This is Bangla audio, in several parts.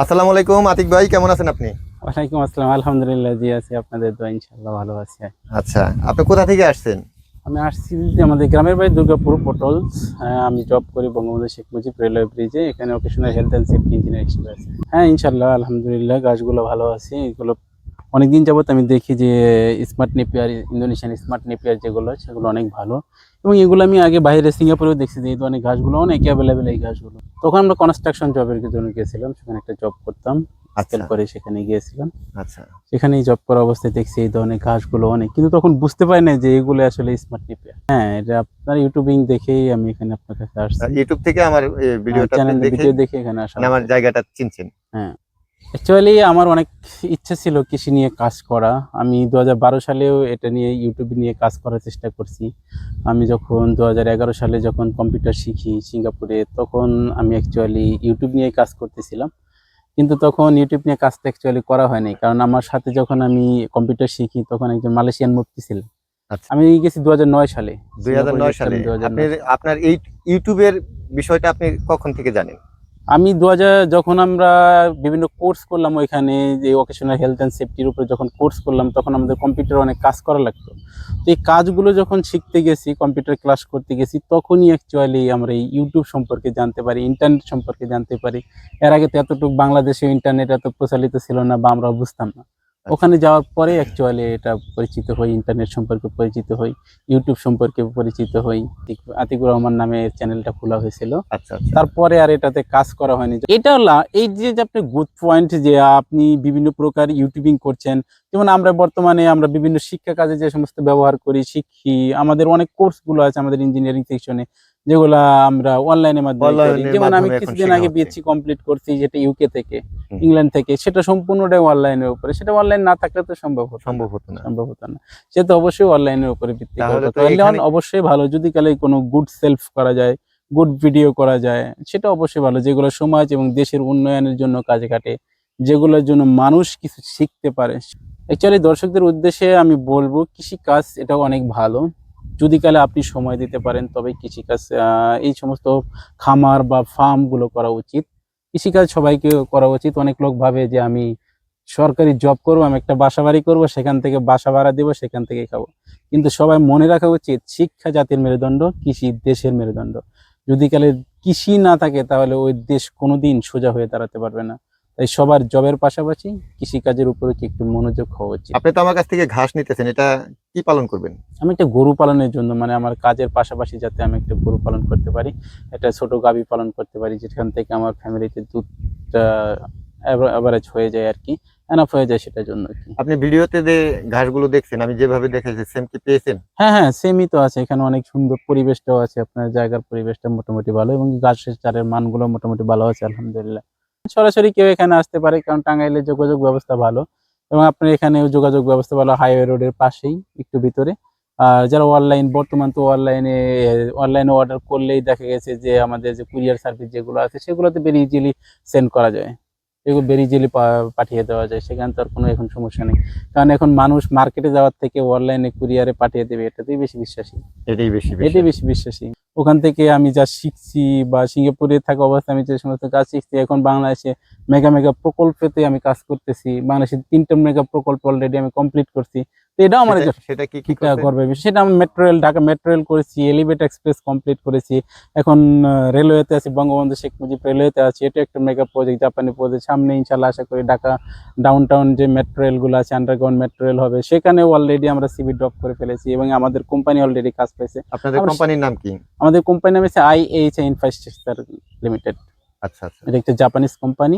আসসালামু আলাইকুম আতিক ভাই কেমন আছেন আপনি? ওয়ালাইকুম আসসালাম আলহামদুলিল্লাহ জি আছি আপনাদের দোয়া ইনশাআল্লাহ ভালো আছি। আচ্ছা আপনি কোথা থেকে আসছেন? আমি আসছি আমাদের গ্রামের বাড়ি দুর্গাপুর পটল আমি জব করি বঙ্গবন্ধু শেখ মুজিব রেলওয়ে ব্রিজে এখানে occupational health and safety engineer হিসেবে আছি। হ্যাঁ ইনশাআল্লাহ আলহামদুলিল্লাহ গাছগুলো ভালো আছে এগুলো অনেকদিন যাবত আমি দেখি যে smart Napier Indonesian smart Napier যেগুলো সেগুলো অনেক ভালো। এবং এগুলো আমি আগে বাইরে সিঙ্গাপুরেও দেখছি যে এই ধরনের ঘাসগুলো অনেক অ্যাভেলেবেল এই ঘাসগুলো। তখন আমরা কনস্ট্রাকশন জবের জন্য গিয়েছিলাম সেখানে একটা জব করতাম আচ্ছা। স্কেল করে সেখানে গিয়েছিলাম। আচ্ছা। সেখানেই জব করা অবস্থায় দেখছি এই ধরনের ঘাসগুলো অনেক কিন্তু তখন বুঝতে পারি না যে এগুলো আসলে স্মার্ট নেপিয়ার হ্যাঁ এটা আপনার ইউটিউবিং দেখেই আমি এখানে আপনার কাছে আসছি। ইউটিউব থেকে আমার ভিডিওটা দেখে ভিডিও দেখে এখানে আসা মানে আমার জায়গাটা চিনছেন। অ্যাকচুয়ালি আমার অনেক ইচ্ছা ছিল কৃষি নিয়ে কাজ করা। আমি দু হাজার বারো সালেও এটা নিয়ে ইউটিউব নিয়ে কাজ করার চেষ্টা করছি। আমি যখন দুহাজার এগারো সালে যখন কম্পিউটার শিখি সিঙ্গাপুরে তখন আমি অ্যাকচুয়ালি ইউটিউব নিয়ে কাজ করতেছিলাম। কিন্তু তখন ইউটিউব নিয়ে কাজটা অ্যাকচুয়ালি করা হয়নি। কারণ আমার সাথে যখন আমি কম্পিউটার শিখি তখন একজন মালয়েশিয়ান মুক্তি ছিলেন। আচ্ছা। আমি গেছি দুহাজার নয় সালে। দুই হাজার নয় সালে। আপনি আপনার এই ইউটিউবের বিষয়টা আপনি কখন থেকে জানেন? আমি দু হাজার, যখন আমরা বিভিন্ন কোর্স করলাম ওইখানে, যে ওকেশনাল হেলথ অ্যান্ড সেফটির উপরে যখন কোর্স করলাম, তখন আমাদের কম্পিউটার অনেক কাজ করা লাগতো। তো এই কাজগুলো যখন শিখতে গেছি কম্পিউটার ক্লাস করতে গেছি, তখনই অ্যাকচুয়ালি আমরা এই ইউটিউব সম্পর্কে জানতে পারি ইন্টারনেট সম্পর্কে জানতে পারি। এর আগে তো এতটুকু বাংলাদেশে ইন্টারনেট এত প্রচলিত ছিল না বা আমরা বুঝতাম না। ওখানে যাওয়ার পরে অ্যাকচুয়ালি এটা পরিচিত হই ইন্টারনেট সম্পর্কে পরিচিত হই ইউটিউব সম্পর্কে পরিচিত হই। আতিকুর রহমান নামে চ্যানেলটা খোলা হয়েছিল। আচ্ছা আচ্ছা। তারপরে আর এটাতে কাজ করা হয়নি। এটা হলো এই যে যে আপনি গুড পয়েন্ট যে আপনি বিভিন্ন প্রকার ইউটিউবিং করছেন যেমন আমরা বর্তমানে আমরা বিভিন্ন শিক্ষা কাজে যে সমস্ত ব্যবহার করি শিখি আমাদের অনেক কোর্সগুলো আছে আমাদের ইঞ্জিনিয়ারিং সেকশনে যেগুলা আমরা অনলাইনের মাধ্যমে করি। যেমন আমি কিছুদিন আগে। বিএসসি কমপ্লিট করছি যেটা ইউকে থেকে ইংল্যান্ড থেকে সেটা সম্পূর্ণটাই অনলাইনের উপরে। সেটা অনলাইন না থাকলে তো সম্ভব হতো সম্ভব হতো না। সম্ভব হতো না। সে তো অবশ্যই অনলাইনের উপরে ভিত্তি তাহলে অবশ্যই ভালো। যদি কালে কোনো গুড সেলফ করা যায় গুড ভিডিও করা যায় সেটা অবশ্যই ভালো। যেগুলো সমাজ এবং দেশের উন্নয়নের জন্য কাজে কাটে যেগুলোর জন্য মানুষ কিছু শিখতে পারে। অ্যাকচুয়ালি দর্শকদের উদ্দেশ্যে আমি বলব কৃষিকাজ এটা অনেক ভালো। যদি কালে আপনি সময় দিতে পারেন, তবে কৃষিকাজ এই সমস্ত খামার বা ফার্মগুলো করা উচিত। কৃষিকাজ সবাইকে করা উচিত। অনেক লোক ভাবে যে আমি সরকারি জব করব, আমি একটা বাসা বাড়ি করব, সেখান থেকে বাসা ভাড়া দেবো, সেখান থেকে খাব। কিন্তু সবাই মনে রাখা উচিত, শিক্ষা জাতির মেরুদণ্ড, কৃষি দেশের মেরুদণ্ড। যদি কালে কৃষি না থাকে, তাহলে ওই দেশ কোনোদিন সোজা হয়ে দাঁড়াতে পারবে না। তাই সবার জবের পাশাপাশি কৃষিকাজের উপরে কি একটু মনোযোগ হওয়া উচিত? আপনি তো আমার কাছ থেকে ঘাস নিতেছেন এটা কি পালন করবেন? আমি একটা গরু পালনের জন্য মানে আমার কাজের পাশাপাশি যাতে আমি একটা গরু পালন করতে পারি একটা ছোট গাভী পালন করতে পারি যেখান থেকে আমার ফ্যামিলিতে দুধটা অ্যাভারেজ হয়ে যায় আর কি এনাফ হয়ে যায় সেটার জন্য আপনি ভিডিওতে যে ঘাসগুলো দেখছেন আমি যেভাবে দেখেছি সেম কি পেয়েছেন? হ্যাঁ হ্যাঁ সেমই তো আছে এখানে অনেক সুন্দর পরিবেশটাও আছে আপনার জায়গার পরিবেশটা মোটামুটি ভালো এবং গাছের চারের মানগুলো মোটামুটি ভালো আছে আলহামদুলিল্লাহ। সরাসরি কেউ এখানে আসতে পারে কারণ টাঙ্গাইলে যোগাযোগ ব্যবস্থা ভালো। এবং আপনার এখানেও যোগাযোগ ব্যবস্থা ভালো হাইওয়ে রোডের পাশেই একটু ভিতরে। আর যারা অনলাইন বর্তমান তো অনলাইনে অনলাইনে অর্ডার করলেই দেখা গেছে যে আমাদের যে কুরিয়ার সার্ভিস যেগুলো আছে সেগুলোতে ভেরি ইজিলি সেন্ড করা যায়। এগুলো ভেরি ইজিলি পাঠিয়ে দেওয়া যায়। সেখানে তো আর কোনো এখন সমস্যা নেই। কারণ এখন মানুষ মার্কেটে যাওয়ার থেকে অনলাইনে কুরিয়ারে পাঠিয়ে দেবে এটাতেই বেশি বিশ্বাসী। এটাই বেশি এটাই বেশি বিশ্বাসী। ওখান থেকে আমি যা শিখছি বা সিঙ্গাপুরে থাকা অবস্থায় আমি যে সমস্ত কাজ শিখছি, এখন বাংলাদেশে মেগা মেগা প্রকল্পেতে আমি কাজ করতেছি। বাংলাদেশের তিনটা মেগা প্রকল্প অলরেডি আমি কমপ্লিট করছি। এটাও আমার সেটা- কি কি বিষয়। সেটা আমি metro rail Dhaka metro rail করেছি এলিভেট এক্সপ্রেস কমপ্লিট করেছি। এখন রেলওয়েতে আছি বঙ্গবন্ধু শেখ মুজিব রেলওয়েতে আছি। এটা একটা মেগা প্রজেক্ট জাপানি প্রজেক্ট সামনে ইনশাল্লাহ আশা করি ঢাকা ডাউন টাউন যে মেট্রো রেলগুলো আছে আন্ডারগ্রাউন্ড মেট্রো রেল হবে সেখানেও অলরেডি আমরা সিবি ড্রপ করে ফেলেছি এবং আমাদের কোম্পানি অলরেডি কাজ পেয়েছে। আপনাদের কোম্পানির নাম কি? আমাদের কোম্পানি নাম হচ্ছে আই এইচ ইনফ্রাস্ট্রাকচার লিমিটেড আচ্ছা আচ্ছা। এটা একটা জাপানিজ কোম্পানি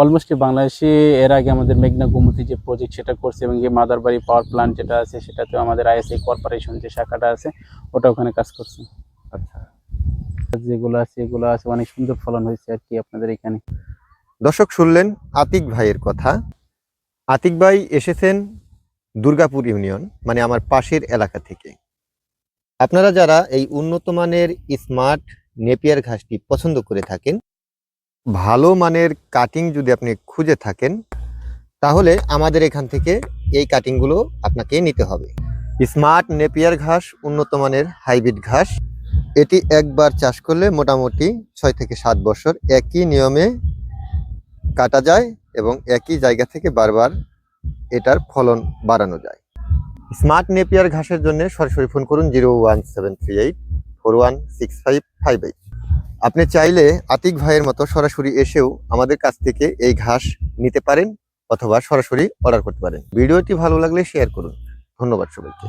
অলমোস্ট বাংলাদেশে এর আগে আমাদের মেঘনা গোমতী যে প্রজেক্ট সেটা করছে এবং যে মাদারবাড়ি পাওয়ার প্ল্যান্ট যেটা আছে সেটাতেও আমাদের আইএসআই কর্পোরেশন যে শাখাটা আছে ওটা ওখানে কাজ করছে। আচ্ছা। যেগুলো আছে এগুলো আছে অনেক সুন্দর ফলন হয়েছে আর কি আপনাদের এখানে। দর্শক শুনলেন আতিক ভাইয়ের কথা। আতিক ভাই এসেছেন দুর্গাপুর ইউনিয়ন মানে আমার পাশের এলাকা থেকে। আপনারা যারা এই উন্নত মানের স্মার্ট নেপিয়ার ঘাসটি পছন্দ করে থাকেন ভালো মানের কাটিং যদি আপনি খুঁজে থাকেন, তাহলে আমাদের এখান থেকে এই কাটিংগুলো আপনাকে নিতে হবে। স্মার্ট নেপিয়ার ঘাস, উন্নত মানের হাইব্রিড ঘাস, এটি একবার চাষ করলে মোটামুটি ছয় থেকে সাত বছর একই নিয়মে কাটা যায় এবং একই জায়গা থেকে বারবার এটার ফলন বাড়ানো যায়। স্মার্ট নেপিয়ার ঘাসের জন্য সরাসরি ফোন করুন zero one seven three eight four one six five five eight. আপনি চাইলে আতিক ভাইয়ের মতো সরাসরি এসেও আমাদের কাছ থেকে এই ঘাস নিতে পারেন অথবা সরাসরি অর্ডার করতে পারেন। ভিডিওটি ভালো লাগলে শেয়ার করুন। ধন্যবাদ সবাইকে।